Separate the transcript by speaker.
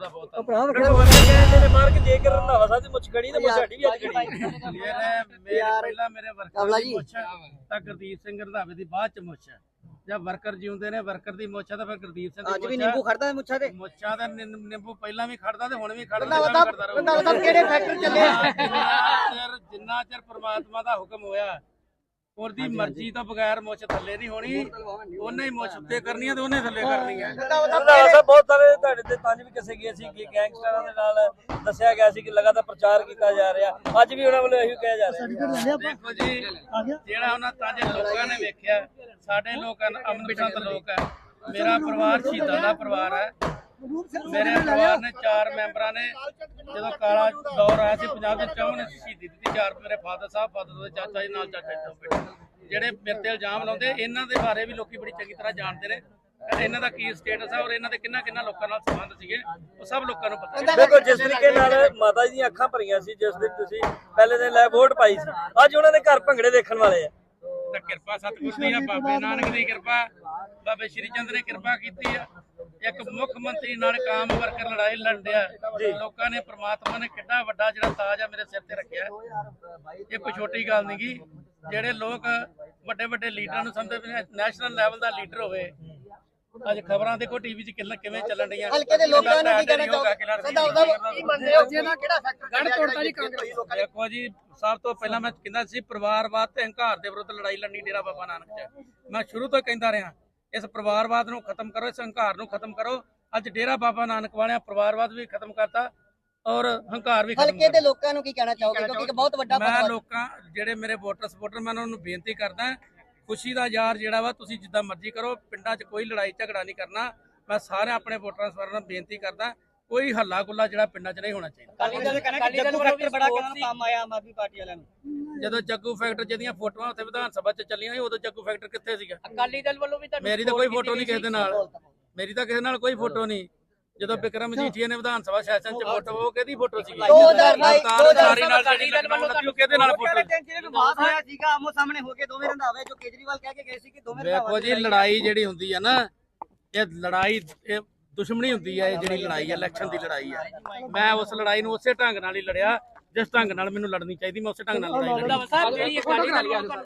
Speaker 1: ਦਾ ਬਹੁਤ
Speaker 2: ਉਹ ਭਰਾ ਵਖਰਾ
Speaker 3: ਕਹਿੰਦੇ ਨੇ ਮਾਰ ਕੇ ਜੇਕਰ ਰੰਧਾਵਾ ਸਾਹਿਬ ਦੀ ਮੁੱਛ ਖੜੀ ਤੇ ਮੁੱਛ ਸਾਡੀ ਵੀ ਅੱਜ ਖੜੀ।
Speaker 1: ਮੇਰੇ ਮੇਰੇ ਪਹਿਲਾਂ ਮੇਰੇ ਵਰਕਰ ਦੀ
Speaker 2: ਜੀ।
Speaker 1: ਮੁੱਛ ਤਾਂ ਗੁਰਦੀਪ ਸਿੰਘ ਰੰਧਾਵੇ ਦੀ ਬਾਅਦ ਚ ਮੁੱਛ ਹੈ ਜਦ ਵਰਕਰ ਜਿਉਂਦੇ ਨੇ ਵਰਕਰ ਦੀ ਮੁੱਛ ਹੈ ਤਾਂ ਫਿਰ ਗੁਰਦੀਪ ਸਿੰਘ ਦੀ
Speaker 2: ਅੱਜ ਵੀ। ਨਿੰਬੂ ਖੜਦਾ ਮੁੱਛਾਂ ਤੇ।
Speaker 1: ਮੁੱਛਾਂ ਦਾ ਨਿੰਬੂ ਪਹਿਲਾਂ ਵੀ ਖੜਦਾ ਤੇ ਹੁਣ ਵੀ ਖੜਦਾ।
Speaker 2: ਰੰਧਾਵਾ ਸਾਹਿਬ ਕਿਹੜੇ ਫੈਕਟਰ ਚੱਲੇ ਆ?
Speaker 1: ਜਿੰਨਾ ਚਿਰ ਪ੍ਰਮਾਤਮਾ ਦਾ ਹੁਕਮ ਹੋਇਆ ਉਹਦੀ ਮਰਜ਼ੀ ਤੋਂ ਬਗੈਰ ਮੁੱਛ ਥੱਲੇ ਨਹੀਂ ਹੋਣੀ। ਉਹਨੇ ਹੀ ਮੁੱਛ ਉੱਤੇ ਕਰਨੀ ਹੈ ਤੇ ਉਹਨੇ ਥੱਲੇ ਕਰਨੀ ਹੈ
Speaker 3: ਸਾਹਿਬ ਬਹੁਤ ਸਾਰੇ ਤੁਹਾਡੇ ਤੇ ਤੰਜ ਵੀ ਕਿਸੇ ਗਏ ਸੀ ਕਿ ਗੈਂਗਸਟਰਾਂ ਦੇ ਨਾਲ ਦੱਸਿਆ ਗਿਆ ਸੀ ਕਿ ਲਗਾਤਾਰ ਪ੍ਰਚਾਰ ਕੀਤਾ ਜਾ ਰਿਹਾ। ਅੱਜ ਵੀ ਉਹਨਾਂ ਵੱਲੋਂ ਇਹੀ ਕਿਹਾ ਜਾ ਰਿਹਾ।
Speaker 1: ਦੇਖੋ ਜੀ ਜਿਹੜਾ ਉਹਨਾਂ ਤਾਂਜੇ ਲੋਕਾਂ ਨੇ ਵੇਖਿਆ ਸਾਡੇ ਲੋਕ ਅਮਨ ਪਸੰਦ ਲੋਕ ਹੈ ਮੇਰਾ ਪਰਿਵਾਰ ਸ਼ਹੀਦਾਂ ਦਾ ਪਰਿਵਾਰ ਹੈ ਮੇਰੇ ਪਰਿਵਾਰ ਨੇ ਚਾਰ ਮੈਂਬਰਾਂ ਨੇ ਜਦੋਂ ਕਾਲਾ ਦੌਰ ਆਇਆ ਸੀ ਪੰਜਾਬ ਦੇ ਚੌਂ ਨੇ ਸ਼ਹੀਦੀ ਦਿੱਤੀ। ਚਾਰ ਮੇਰੇ ਫਾਦਰ ਸਾਹਿਬ ਫਾਦਰ ਦੇ ਚਾਚਾ ਜੀ ਨਾਲ ਚਾਚਾ ਜੀ ਤੋਂ ਬੇਟੇ। ਜਿਹੜੇ ਮੇਰੇ ਤੇ ਇਲਜ਼ਾਮ ਲਾਉਂਦੇ ਇਹਨਾਂ ਦੇ ਬਾਰੇ ਵੀ ਲੋਕੀ ਬੜੀ ਚੰਗੀ ਤਰ੍ਹਾਂ ਜਾਣਦੇ ਨੇ। ਇਹਨਾਂ ਦਾ ਕੀ ਸਟੇਟਸ ਹੈ ਔਰ ਇਹਨਾਂ ਦੇ ਕਿੰਨਾ ਕਿੰਨਾ ਲੋਕਾਂ ਨਾਲ ਸੰਬੰਧ ਸੀਗੇ ਉਹ ਸਭ ਲੋਕਾਂ ਨੂੰ ਪਤਾ
Speaker 3: ਦੇਖੋ ਜਿਸ ਤਰੀਕੇ ਨਾਲ ਮਾਤਾ ਜੀ ਦੀਆਂ ਅੱਖਾਂ ਭਰੀਆਂ ਸੀ ਜਿਸ ਦਿਨ ਤੁਸੀਂ ਪਹਿਲੇ ਦਿਨ ਲੈ ਵੋਟ ਪਾਈ ਸੀ ਅੱਜ ਉਹਨਾਂ ਦੇ ਘਰ ਭੰਗੜੇ ਦੇਖਣ ਵਾਲੇ ਆ।
Speaker 1: ਤਾਂ ਕਿਰਪਾ ਸਤਿਗੁਰ ਦੀ ਆ ਬਾਬੇ ਨਾਨਕ ਦੀ ਕਿਰਪਾ ਬਾਬੇ ਸ਼੍ਰੀ ਚੰਦ ਨੇ ਕਿਰਪਾ ਕੀਤੀ ਆ। ਇੱਕ ਮੁੱਖ ਮੰਤਰੀ ਨਾਲ ਕਾਮ ਵਰਕਰ ਲੜਾਈ ਲੜਿਆ ਲੋਕਾਂ ਨੇ ਪ੍ਰਮਾਤਮਾ ਨੇ ਕਿੱਡਾ ਵੱਡਾ ਜਿਹੜਾ ਤਾਜ ਆ ਮੇਰੇ ਸਿਰ ਤੇ ਰੱਖਿਆ। ਇਹ ਕੋਈ ਛੋਟੀ ਗੱਲ ਨਹੀਂ ਗੀ ਜਿਹੜੇ ਲੋਕ ਵੱਡੇ ਵੱਡੇ ਲੀਡਰਾਂ ਨੂੰ ਸਮਝਦੇ ਨੈਸ਼ਨਲ ਲੈਵਲ ਦਾ ਲੀਡਰ ਹੋਵੇ। ਅੱਜ ਖਬਰਾਂ ਦੇਖੋ ਟੀਵੀ 'ਚ ਕਿੰਨਾ ਕਿਵੇਂ ਚੱਲਣ ਡੀਆਂ
Speaker 2: ਹਲਕੇ ਦੇ ਲੋਕਾਂ ਨੂੰ ਕੀ ਕਹਿਣਾ ਚਾਹੋਗੇ? ਰੰਧਾਵਾ ਸਾਹਿਬ ਕੀ ਮੰਨਦੇ ਹੋ? ਜਿਹਨਾਂ ਕਿਹੜਾ ਫੈਕਟਰ ਗੜ ਤੋੜਦਾ ਜੀ ਕਾਂਗਰਸ।
Speaker 1: ਦੇਖੋ ਜੀ ਸਭ ਤੋਂ ਪਹਿਲਾਂ ਮੈਂ ਕਹਿੰਦਾ ਸੀ ਪਰਿਵਾਰਵਾਦ ਤੇ ਹੰਕਾਰ ਦੇ ਵਿਰੁੱਧ ਲੜਾਈ ਲੜਨੀ ਡੇਰਾ ਬਾਬਾ ਨਾਨਕ ਚ। ਮੈਂ ਸ਼ੁਰੂ ਤੋਂ ਕਹਿੰਦਾ ਰਿਹਾ ਇਸ ਪਰਿਵਾਰਵਾਦ ਨੂੰ ਖਤਮ ਕਰੋ ਇਸ ਹੰਕਾਰ ਨੂੰ ਖਤਮ ਕਰੋ। ਅੱਜ ਡੇਰਾ ਬਾਬਾ ਨਾਨਕ ਵਾਲਿਆਂ ਪਰਿਵਾਰਵਾਦ ਵੀ ਖਤਮ ਕਰਤਾ ਔਰ ਹੰਕਾਰ ਵੀ ਖਤਮ
Speaker 2: ਹਲਕੇ ਦੇ ਲੋਕਾਂ ਨੂੰ ਕੀ ਕਹਿਣਾ ਚਾਹੋਗੇ? ਕਿਉਂਕਿ ਇੱਕ ਬਹੁਤ ਵੱਡਾ
Speaker 1: ਮੈਂ ਲੋਕਾਂ ਜਿਹੜੇ ਮੇਰੇ ਵੋਟਰ ਸਪੋਰਟਰ ਮੈਂ ਉਹਨਾਂ ਨੂੰ ਬੇਨਤੀ ਕਰਦਾ ਖੁਸ਼ੀ ਦਾ ਯਾਰ ਜਿਹੜਾ ਵਾ ਤੁਸੀਂ ਜਿੱਦਾਂ ਮਰਜ਼ੀ ਕਰੋ ਪਿੰਡਾਂ 'ਚ ਕੋਈ ਲੜਾਈ ਝਗੜਾ ਨਹੀਂ ਕਰਨਾ। ਮੈਂ ਸਾਰੇ ਆਪਣੇ ਵੋਟਰਾਂ ਸਪੋਰਟਰਾਂ ਨੂੰ ਬੇਨਤੀ ਕਰਦਾ ਕੋਈ ਹੱਲਾ ਗੁੱਲਾ ਜਿਹੜਾ ਪਿੰਡਾਂ 'ਚ ਨਹੀਂ ਹੋਣਾ ਚਾਹੀਦਾ।
Speaker 2: ਅਕਾਲੀ ਦਲ ਕਹਿੰਦਾ ਕਿ ਜੱਗੂ ਫੈਕਟਰ ਬੜਾ ਕੰਮ ਆਇਆ ਆਮ ਆਦਮੀ ਪਾਰਟੀ ਵਾਲਿਆਂ ਨੂੰ।
Speaker 1: ਜਦੋਂ ਜੱਗੂ ਫੈਕਟਰ ਜਿਹਦੀਆਂ ਫੋਟੋਆਂ ਉੱਥੇ ਵਿਧਾਨ ਸਭਾ 'ਚ ਚੱਲੀਆਂ ਸੀ ਉਦੋਂ ਜੱਗੂ ਫੈਕਟਰ ਕਿੱਥੇ ਸੀਗਾ?
Speaker 2: ਅਕਾਲੀ ਦਲ ਵੱਲੋਂ ਵੀ ਤਾਂ
Speaker 1: ਮੇਰੀ ਤਾਂ ਕੋਈ ਫੋਟੋ ਨਹੀਂ ਕਿਸੇ ਦੇ ਨਾਲ। ਮੇਰੀ ਤਾਂ ਕਿਸੇ ਨਾਲ ਕੋਈ ਫੋਟੋ ਨਹੀਂ। ਜਦੋਂ ਵਿਕਰਮ ਜੀਠੀਆ ਨੇ ਵਿਧਾਨ ਸਭਾ ਸੈਸ਼ਨ 'ਚ ਫੋਟੋ ਉਹ ਕਿਹਦੀ ਫੋਟੋ ਸੀਗੀ?
Speaker 2: 2022
Speaker 1: ਅਵਤਾਰ ਨਾਲ ਜਿਹੜੀ ਲਖਨਊ ਲੱਗੀ ਕਿਹਦੇ ਨਾਲ ਫੋਟੋ?
Speaker 2: ਜਿਹੜੇ ਵਿਵਾਦ ਹੋਇਆ ਸੀਗਾ ਆਮੋ ਸਾਹਮਣੇ ਹੋ ਕੇ ਦੋਵੇਂ ਰੰਧਾਵੇ ਜੋ ਕੇਜਰੀਵਾਲ ਕਹਿ ਕੇ ਗਏ ਸੀ ਕਿ ਦੋਵੇਂ
Speaker 1: ਵੇਖੋ ਜੀ ਲੜਾਈ ਜਿਹੜੀ ਹੁੰਦੀ ਆ ਨਾ ਇਹ ਲੜਾਈ ਦੁਸ਼ਮਣੀ ਹੁੰਦੀ ਆ ਇਹ ਜਿਹੜੀ ਲੜਾਈ ਆ ਇਲੈਕਸ਼ਨ ਦੀ ਲੜਾਈ ਆ। ਮੈਂ ਉਸ ਲੜਾਈ ਨੂੰ ਉਸੇ ਢੰਗ ਨਾਲ ਹੀ ਲੜਿਆ ਜਿਸ ਢੰਗ ਨਾਲ ਮੈਨੂੰ ਲੜਨੀ ਚਾਹੀਦੀ ਮੈਂ ਉਸੇ ਢੰਗ ਨਾਲ ਲੜਾਈ ਲੜੀ।